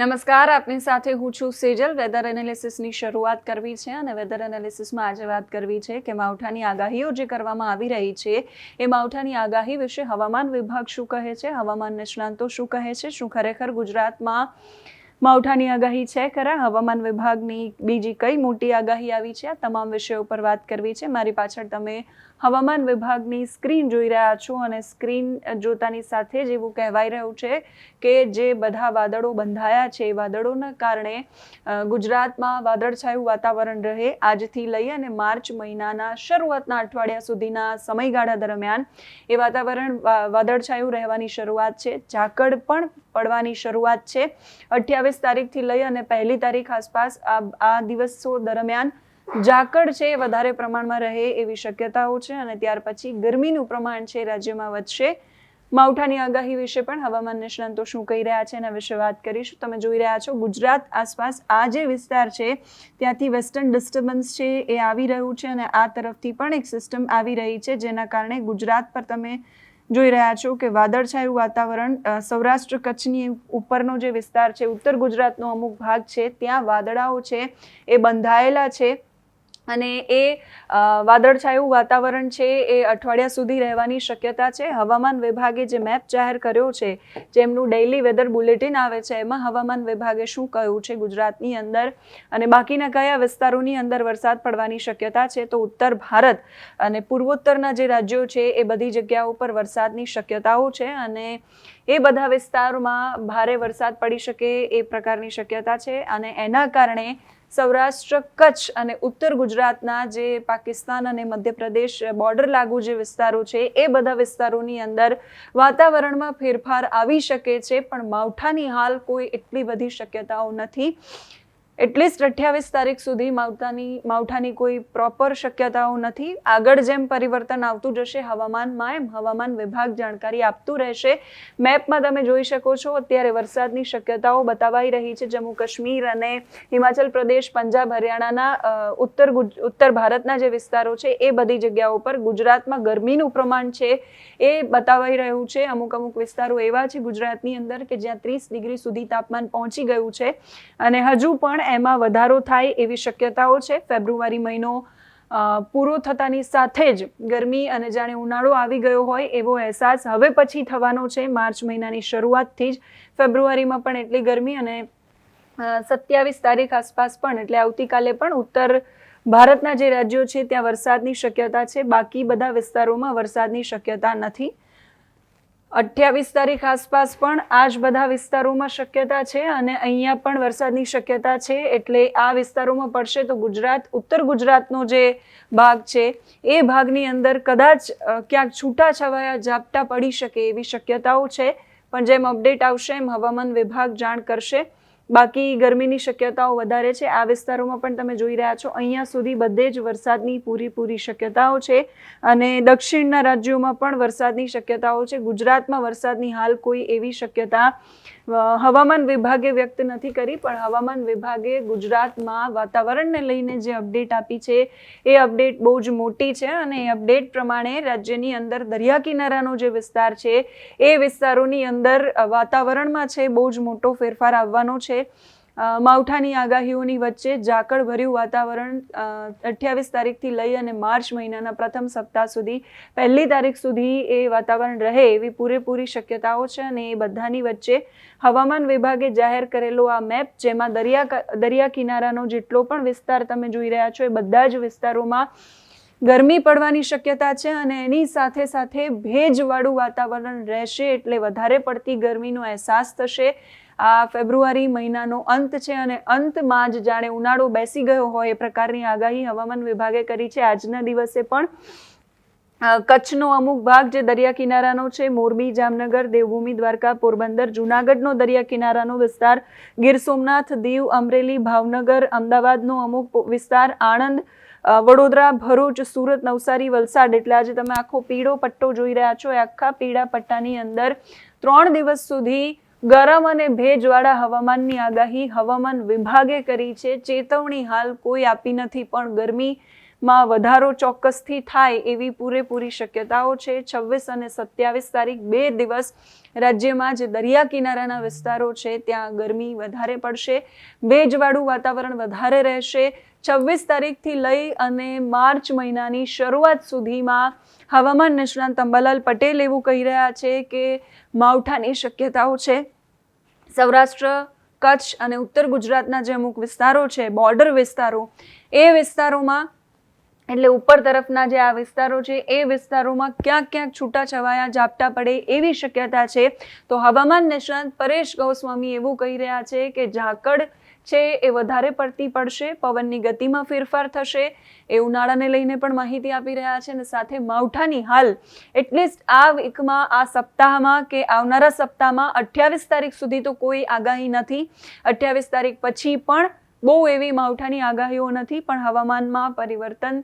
નમસ્કાર, આપની સાથે હું છું સેજલ. વેધર એનાલિસિસની શરૂઆત કરવી છે અને વેધર એનાલિસિસમાં આજે વાત કરવી છે કે માવઠાની આગાહીઓ જે કરવામાં આવી રહી છે, એ માવઠાની આગાહી વિશે હવામાન વિભાગ શું કહે છે, હવામાન નિષ્ણાંતો શું કહે છે, શું ખરેખર ગુજરાતમાં માવઠાની આગાહી છે ખરા? હવામાન વિભાગની બીજી કઈ મોટી આગાહી આવી છે? આ તમામ વિષયો પર વાત કરવી છે. મારી પાછળ તમે હવામાન વિભાગની સ્ક્રીન જોઈ રહ્યા છો અને સ્ક્રીન જોતાની સાથે જ એવું કહેવાઈ રહ્યું છે કે જે બધા વાદળો બંધાયા છે, એ વાદળોના કારણે ગુજરાતમાં વાદળછાયું વાતાવરણ રહે આજથી લઈ અને માર્ચ મહિનાના શરૂઆતના અઠવાડિયા સુધીના સમયગાળા દરમિયાન એ વાતાવરણ વાદળછાયું રહેવાની શરૂઆત છે. ઝાકળ પણ પડવાની શરૂઆત છે. અઠ્યાવીસ તારીખથી લઈ અને પહેલી તારીખ આસપાસ આ આ દિવસો દરમિયાન ઝાકળ છે એ વધારે પ્રમાણમાં રહે એવી શક્યતાઓ છે અને ત્યાર પછી ગરમીનું પ્રમાણ છે રાજ્યમાં વધશે. માવઠાની આગાહી વિશે પણ હવામાન નિષ્ણાંતો શું કહી રહ્યા છે એના વિશે વાત કરીશું. તમે જોઈ રહ્યા છો ગુજરાત આસપાસ આ જે વિસ્તાર છે, ત્યાંથી વેસ્ટર્ન ડિસ્ટર્બન્સ છે એ આવી રહ્યું છે અને આ તરફથી પણ એક સિસ્ટમ આવી રહી છે જેના કારણે ગુજરાત પર તમે જોઈ રહ્યા છો કે વાદળછાયું વાતાવરણ સૌરાષ્ટ્ર કચ્છની ઉપરનો જે વિસ્તાર છે, ઉત્તર ગુજરાતનો અમુક ભાગ છે, ત્યાં વાદળાઓ છે, એ બંધાયેલા છે. અને એ વાદળછાયું વાતાવરણ છે એ અઠવાડિયા સુધી રહેવાની શક્યતા છે. હવામાન વિભાગે જે મેપ જાહેર કર્યો છે, જેમનું ડેઇલી વેધર બુલેટિન આવે છે, એમાં હવામાન વિભાગે શું કહ્યું છે ગુજરાતની અંદર અને બાકીના કયા વિસ્તારોની અંદર વરસાદ પડવાની શક્યતા છે? તો ઉત્તર ભારત અને પૂર્વોત્તરના જે રાજ્યો છે એ બધી જગ્યાઓ પર વરસાદની શક્યતાઓ છે અને એ બધા વિસ્તારોમાં ભારે વરસાદ પડી શકે એ પ્રકારની શક્યતા છે અને એના કારણે સૌરાષ્ટ્ર કચ્છ અને ઉત્તર ગુજરાતના જે પાકિસ્તાન અને મધ્યપ્રદેશ બોર્ડર લાગુ જે વિસ્તારો છે, એ બધા વિસ્તારોની અંદર વાતાવરણમાં ફેરફાર આવી શકે છે, પણ માવઠાની હાલ કોઈ એટલી બધી શક્યતાઓ નથી. એટલીસ્ટ અઠ્યાવીસ તારીખ સુધી માવઠાની માવઠાની કોઈ પ્રોપર શક્યતાઓ નથી. આગળ જેમ પરિવર્તન આવતું જશે હવામાનમાં એમ હવામાન વિભાગ જાણકારી આપતું રહેશે. મેપમાં તમે જોઈ શકો છો, અત્યારે વરસાદની શક્યતાઓ બતાવાઈ રહી છે. જમ્મુ કાશ્મીર અને હિમાચલ પ્રદેશ, પંજાબ, હરિયાણાના ઉત્તર ઉત્તર ભારતના જે વિસ્તારો છે, એ બધી જગ્યાઓ પર ગુજરાતમાં ગરમીનું પ્રમાણ છે એ બતાવાઈ રહ્યું છે. અમુક અમુક વિસ્તારો એવા છે ગુજરાતની અંદર કે જ્યાં ત્રીસ ડિગ્રી સુધી તાપમાન પહોંચી ગયું છે. અને હજુ પણ એમાં વધારો થાય એવી શક્યતાઓ છે. ફેબ્રુઆરી મહિનો પૂરો થતાની સાથે જ ગરમી અને જાણે ઉનાળો આવી ગયો હોય એવો અહેસાસ હવે પછી થવાનો છે. માર્ચ મહિનાની શરૂઆતથી જ ફેબ્રુઆરીમાં પણ એટલી ગરમી અને સત્યાવીસ તારીખ આસપાસ પણ એટલે આવતીકાલે પણ ઉત્તર ભારતના જે રાજ્યો છે ત્યાં વરસાદની શક્યતા છે. બાકી બધા વિસ્તારોમાં વરસાદની શક્યતા નથી. અઠ્યાવીસ તારીખ આસપાસ પણ આ જ બધા વિસ્તારોમાં શક્યતા છે અને અહીંયા પણ વરસાદની શક્યતા છે એટલે આ વિસ્તારોમાં પડશે તો ગુજરાત, ઉત્તર ગુજરાતનો જે ભાગ છે, એ ભાગની અંદર કદાચ ક્યાંક છૂટાછવાયા ઝાપટા પડી શકે એવી શક્યતાઓ છે. પણ જેમ અપડેટ આવશે એમ હવામાન વિભાગ જાણ કરશે. બાકી ગરમીની શક્યતાઓ વધારે છે. આ વિસ્તારોમાં પણ તમે જોઈ રહ્યા છો, અહીંયા સુધી બધે જ વરસાદની પૂરેપૂરી શક્યતાઓ છે અને દક્ષિણના રાજ્યોમાં પણ વરસાદની શક્યતાઓ છે. ગુજરાતમાં વરસાદની હાલ કોઈ એવી શક્યતા હવામાન વિભાગે વ્યક્ત નથી કરી, પણ હવામાન વિભાગે ગુજરાતમાં વાતાવરણને લઈને જે અપડેટ આપી છે, એ અપડેટ બહુ જ મોટી છે અને એ અપડેટ પ્રમાણે રાજ્યની અંદર દરિયા કિનારાનો જે વિસ્તાર છે, એ વિસ્તારોની અંદર વાતાવરણમાં છે, બહુ જ મોટો ફેરફાર આવવાનો છે. માવઠાની આગાહીઓની વચ્ચે ઝાકળભર્યું વાતાવરણ અઠ્યાવીસ તારીખથી લઈ અને માર્ચ મહિનાના પ્રથમ સપ્તાહ સુધી પહેલી તારીખ સુધી એ વાતાવરણ રહે એવી પૂરેપૂરી શક્યતાઓ છે અને એ બધાની વચ્ચે હવામાન વિભાગે જાહેર કરેલો આ મેપ, જેમાં દરિયા દરિયા કિનારાનો જેટલો પણ વિસ્તાર તમે જોઈ રહ્યા છો એ બધા જ વિસ્તારોમાં ગરમી પડવાની શક્યતા છે અને એની સાથે સાથે ભેજવાળું વાતાવરણ રહેશે એટલે વધારે પડતી ગરમીનો અહેસાસ થશે. આ ફેબ્રુઆરી મહિનાનો અંત છે અને અંતમાં જ જાણે ઉનાળો બેસી ગયો હોય એ પ્રકારની આગાહી હવામાન વિભાગે કરી છે. આજના દિવસે પણ કચ્છનો અમુક ભાગ જે દરિયા કિનારાનો છે, મોરબી, જામનગર, દેવભૂમિ, દ્વારકા, પોરબંદર, જુનાગઢનો દરિયા કિનારાનો વિસ્તાર, ગીર સોમનાથ, દીવ, અમરેલી, ભાવનગર, અમદાવાદનો અમુક વિસ્તાર, આણંદ વડોદરા, ભરૂચ, સુરત, નવસારી, વલસાડ, એટલે આજે તમે આખો પીળો પટ્ટો જોઈ રહ્યા છો. એ આખા પીળા પટ્ટાની અંદર ત્રણ દિવસ સુધી ગરમ અને ભેજવાળા હવામાનની આગાહી હવામાન વિભાગે કરી છે. ચેતવણી હાલ કોઈ આપી નથી, પણ ગરમીમાં વધારો ચોક્કસથી થાય એવી પૂરેપૂરી શક્યતાઓ છે. છવ્વીસ અને સત્યાવીસ તારીખ બે દિવસ રાજ્યમાં જે દરિયા કિનારાના વિસ્તારો છે, ત્યાં ગરમી વધારે પડશે, ભેજવાળું વાતાવરણ વધારે રહેશે છવ્વીસ તારીખથી લઈ અને માર્ચ મહિનાની શરૂઆત સુધીમાં હવામાન નિષ્ણાંત અંબાલાલ પટેલ એવું કહી રહ્યા છે કે માવઠાની શક્યતાઓ છે. સૌરાષ્ટ્ર, કચ્છ અને ઉત્તર ગુજરાતના જે અમુક વિસ્તારો છે બોર્ડર વિસ્તારો, એ વિસ્તારોમાં એટલે ઉપર તરફના જે આ વિસ્તારો છે, એ વિસ્તારોમાં ક્યાંક ક્યાંક છૂટાછવાયા, ઝાપટા પડે એવી શક્યતા છે. તો હવામાન નિષ્ણાંત પરેશ ગૌસ્વામી એવું કહી રહ્યા છે કે ઝાકળ છે, એ વધારે પડતી પડશે, પવનની ગતિમાં ફેરફાર થશે, એ ઉનાળાને લઈને પણ માહિતી આપી રહ્યા છે અને સાથે માવઠાની હાલ, એટલીસ્ટ આ વીકમાં, આ સપ્તાહમાં કે આવનારા સપ્તાહમાં, અઠ્યાવીસ તારીખ સુધી તો કોઈ આગાહી નથી. અઠ્યાવીસ તારીખ પછી પણ બહુ એવી માવઠાની આગાહીઓ નથી, પણ હવામાનમાં પરિવર્તન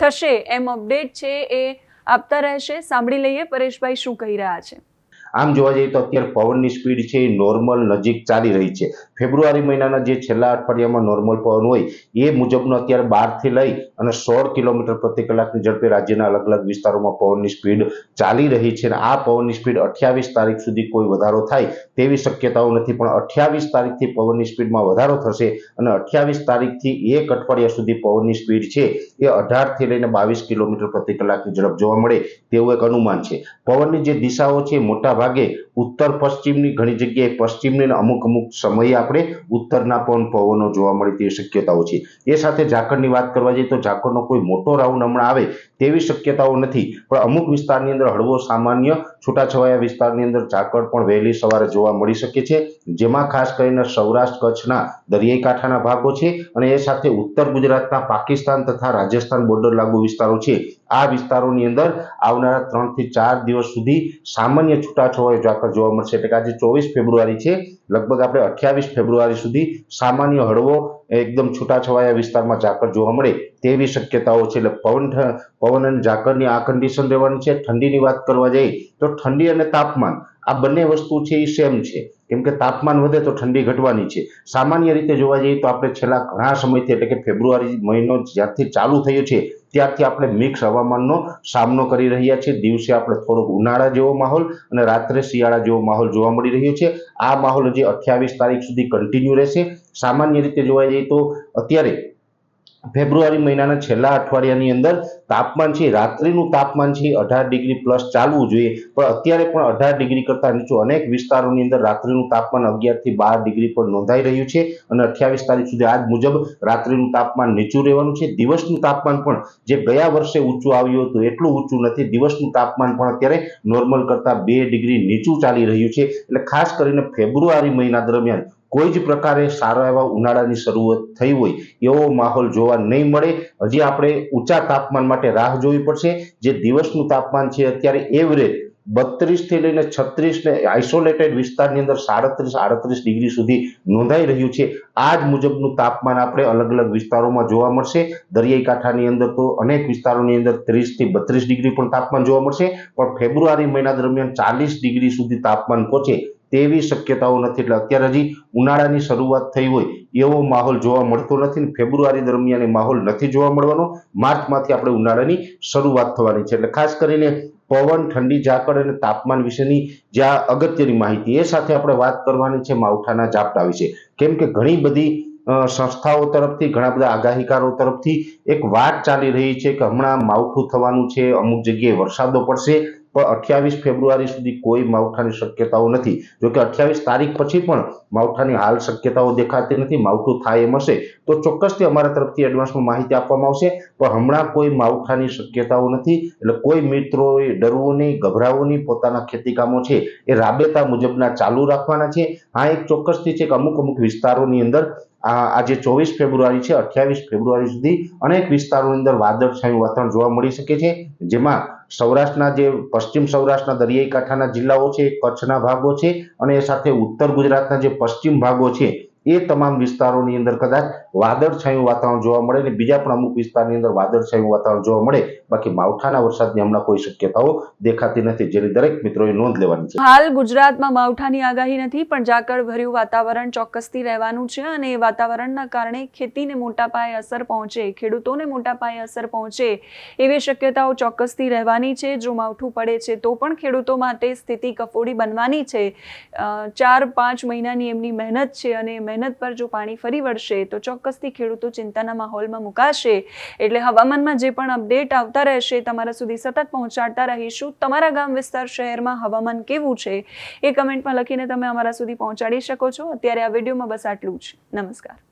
થશે એમ અપડેટ છે, એ આપતા રહેશે. સાંભળી લઈએ પરેશભાઈ શું કહી રહ્યા છે. આમ જોવા જઈએ તો અત્યારે પવનની સ્પીડ છે નોર્મલ નજીક ચાલી રહી છે. ફેબ્રુઆરી મહિનાના જે છેલ્લા અઠવાડિયામાં નોર્મલ પવન હોય, એ મુજબનો અત્યારે બારથી લઈ અને સોળ કિલોમીટર પ્રતિ કલાકની ઝડપે રાજ્યના અલગ અલગ વિસ્તારોમાં પવનની સ્પીડ ચાલી રહી છે અને આ પવનની સ્પીડ અઠ્યાવીસ તારીખ સુધી કોઈ વધારો થાય તેવી શક્યતાઓ નથી, પણ અઠ્યાવીસ તારીખથી પવનની સ્પીડમાં વધારો થશે અને અઠ્યાવીસ તારીખથી એક અઠવાડિયા સુધી પવનની સ્પીડ છે, એ અઢારથી લઈને બાવીસ કિલોમીટર પ્રતિ કલાકની ઝડપ જોવા મળે તેવું એક અનુમાન છે. પવનની જે દિશાઓ છે મોટા ભાગે ઉત્તર પશ્ચિમની ઘણી જગ્યાએ પશ્ચિમની અમુક અમુક સમયે આપણે ઉત્તરના પણ પવનો જોવા મળે તેવી શક્યતાઓ છે. એ સાથે ઝાકળની વાત કરવા જઈએ તો ઝાકળનો કોઈ મોટો રાઉન્ડ હમણાં આવે તેવી શક્યતાઓ નથી. પણ અમુક વિસ્તારની અંદર હળવો સામાન્ય છૂટાછવાયા વિસ્તારની અંદર ઝાકળ પણ વહેલી સવારે જોવા મળી શકે છે, જેમાં ખાસ કરીને સૌરાષ્ટ્ર કચ્છના દરિયાઈ કાંઠાના ભાગો છે અને એ સાથે ઉત્તર ગુજરાતના પાકિસ્તાન તથા રાજસ્થાન બોર્ડર લાગુ વિસ્તારો છે. આ વિસ્તારોની અંદર આવનારા ત્રણથી ચાર દિવસ સુધી સામાન્ય છૂટાછવાયો ઝાકળ જોવા મળશે. એટલે કે આજે ચોવીસ ફેબ્રુઆરી છે, લગભગ આપણે અઠ્યાવીસ ફેબ્રુઆરી સુધી સામાન્ય હળવો, એકદમ છૂટાછવાયા વિસ્તારમાં ઝાકળ જોવા મળે. તેવી શક્યતાઓ છે. એટલે પવન પવન અને ઝાકળની આ કન્ડિશન રહેવાની છે. ઠંડીની વાત કરવા જઈએ તો ઠંડી અને તાપમાન, આ બંને વસ્તુ છે એ સેમ છે. કેમ કે તાપમાન વધે તો ઠંડી ઘટવાની છે. સામાન્ય રીતે જોવા જઈએ તો આપણે છેલ્લા ઘણા સમયથી, એટલે કે ફેબ્રુઆરી મહિનો જ્યારથી ચાલુ થયો છે, ત્યારથી આપણે મિક્સ હવામાનનો સામનો કરી રહ્યા છીએ. દિવસે આપણે થોડોક ઉનાળા જેવો માહોલ અને રાત્રે શિયાળા જેવો માહોલ જોવા મળી રહ્યો છે. આ માહોલ હજી અઠ્યાવીસ તારીખ સુધી કન્ટિન્યુ રહેશે. સામાન્ય રીતે જોવા જઈએ તો અત્યારે ફેબ્રુઆરી મહિનાના છેલ્લા અઠવાડિયાની અંદર તાપમાન છે, રાત્રિનું તાપમાન છે, અઢાર ડિગ્રી પ્લસ ચાલવું જોઈએ. પણ અત્યારે પણ અઢાર ડિગ્રી કરતા નીચું અનેક વિસ્તારોની અંદર રાત્રિનું તાપમાન અગિયારથી બાર ડિગ્રી પર નોંધાઈ રહ્યું છે. અને અઠ્યાવીસ તારીખ સુધી આજ મુજબ રાત્રિનું તાપમાન નીચું રહેવાનું છે. દિવસનું તાપમાન પણ જે ગયા વર્ષે ઊંચું આવ્યું હતું, એટલું ઊંચું નથી. દિવસનું તાપમાન પણ અત્યારે નોર્મલ કરતાં બે ડિગ્રી નીચું ચાલી રહ્યું છે. એટલે ખાસ કરીને ફેબ્રુઆરી મહિના દરમિયાન કોઈ જ પ્રકારે સારા એવા ઉનાળાની શરૂઆત થઈ હોય એવો માહોલ જોવા નહીં મળે. હજી આપણે ઊંચા તાપમાન માટે રાહ જોવી પડશે. જે દિવસનું તાપમાન છે અત્યારે એવરેજ બત્રીસથી લઈને છત્રીસ ને આઇસોલેટેડ વિસ્તારની અંદર સાડત્રીસ, આડત્રીસ ડિગ્રી સુધી નોંધાઈ રહ્યું છે. આ જ મુજબનું તાપમાન આપણે અલગ અલગ વિસ્તારોમાં જોવા મળશે. દરિયાઈ કાંઠાની અંદર તો અનેક વિસ્તારોની અંદર ત્રીસથી બત્રીસ ડિગ્રી પણ તાપમાન જોવા મળશે. પણ ફેબ્રુઆરી મહિના દરમિયાન ચાલીસ ડિગ્રી સુધી તાપમાન પહોંચે તેવી શક્યતાઓ નથી. એટલે અત્યારે હજી ઉનાળાની શરૂઆત થઈ હોય એવો માહોલ જોવા મળતો નથી ને ફેબ્રુઆરી દરમિયાન માહોલ નથી જોવા મળવાનો. માર્ચમાંથી આપણે ઉનાળાની શરૂઆત થવાની છે. એટલે ખાસ કરીને પવન, ઠંડી, ઝાકળ અને તાપમાન વિશેની જે આ અગત્યની માહિતી એ સાથે આપણે વાત કરવાની છે માવઠાના ઝાપટા વિશે. કેમ કે ઘણી બધી સંસ્થાઓ તરફથી, ઘણા બધા આગાહીકારો તરફથી એક વાત ચાલી રહી છે કે હમણાં માવઠું થવાનું છે, અમુક જગ્યાએ વરસાદો પડશે પણ અઠ્યાવીસ ફેબ્રુઆરી સુધી કોઈ માવઠાની શક્યતાઓ નથી. જોકે અઠ્યાવીસ તારીખ પછી પણ માવઠાની હાલ શક્યતાઓ દેખાતી નથી, માવઠું થાય એમ હશે. તો ચોક્કસથી અમારા તરફથી એડવાન્સમાં માહિતી આપવામાં આવશે. પણ હમણાં કોઈ માવઠાની શક્યતાઓ નથી. એટલે કોઈ મિત્રોએ ડરવું નહીં ગભરાવું નહીં પોતાના ખેતીકામો છે એ રાબેતા મુજબના ચાલુ રાખવાના છે. હા, એક ચોક્કસથી છે કે અમુક અમુક વિસ્તારોની અંદર આજે ચોવીસ ફેબ્રુઆરી છે, અઠ્યાવીસ ફેબ્રુઆરી સુધી અનેક વિસ્તારોની અંદર વાદળછાયું વાતાવરણ જોવા મળી શકે છે. જેમાં સૌરાષ્ટ્રના જે પશ્ચિમ સૌરાષ્ટ્રના દરિયાઈ કાંઠાના જિલ્લાઓ છે, કચ્છના ભાગો છે અને સાથે ઉત્તર ગુજરાતના જે પશ્ચિમ ભાગો છે એ તમામ વિસ્તારોની અંદર કદાચ વાદળછાયું વાતાવરણ જોવા મળે અને બીજા પણ અમુક વિસ્તારની અંદર વાદળછાયું વાતાવરણ જોવા મળે, બાકી માવઠાના વરસાદની હમણાં કોઈ શક્યતાઓ દેખાતી નથી, જેની દરેક મિત્રોએ નોંધ લેવાની છે. હાલ ગુજરાતમાં માવઠાની આગાહી નથી, પણ ઝાકળ ભર્યું વાતાવરણ ચોક્કસથી રહેવાનું છે અને એ વાતાવરણના કારણે ખેતીને મોટા પાયે અસર પહોંચે, ખેડૂતોને મોટા પાયે અસર પહોંચે એવી શક્યતાઓ ચોક્કસથી રહેવાની છે. જો માવઠું પડે છે તો પણ ખેડૂતો માટે સ્થિતિ કફોડી બનવાની છે. ચાર પાંચ મહિનાની એમની મહેનત છે અને મહેનત પર જો પાણી ફરી વળશે, તો ચોક્કસથી ખેડૂતો ચિંતાના માહોલમાં મુકાશે. એટલે હવામાનમાં જે પણ અપડેટ આવતા રહેશે, તમારા સુધી સતત પહોંચાડતા રહીશું. તમારા ગામ વિસ્તાર શહેરમાં હવામાન કેવું છે, એ કમેન્ટમાં લખીને તમે અમારા સુધી પહોંચાડી શકો છો. અત્યારે આ વિડીયોમાં બસ આટલું જ. નમસ્કાર.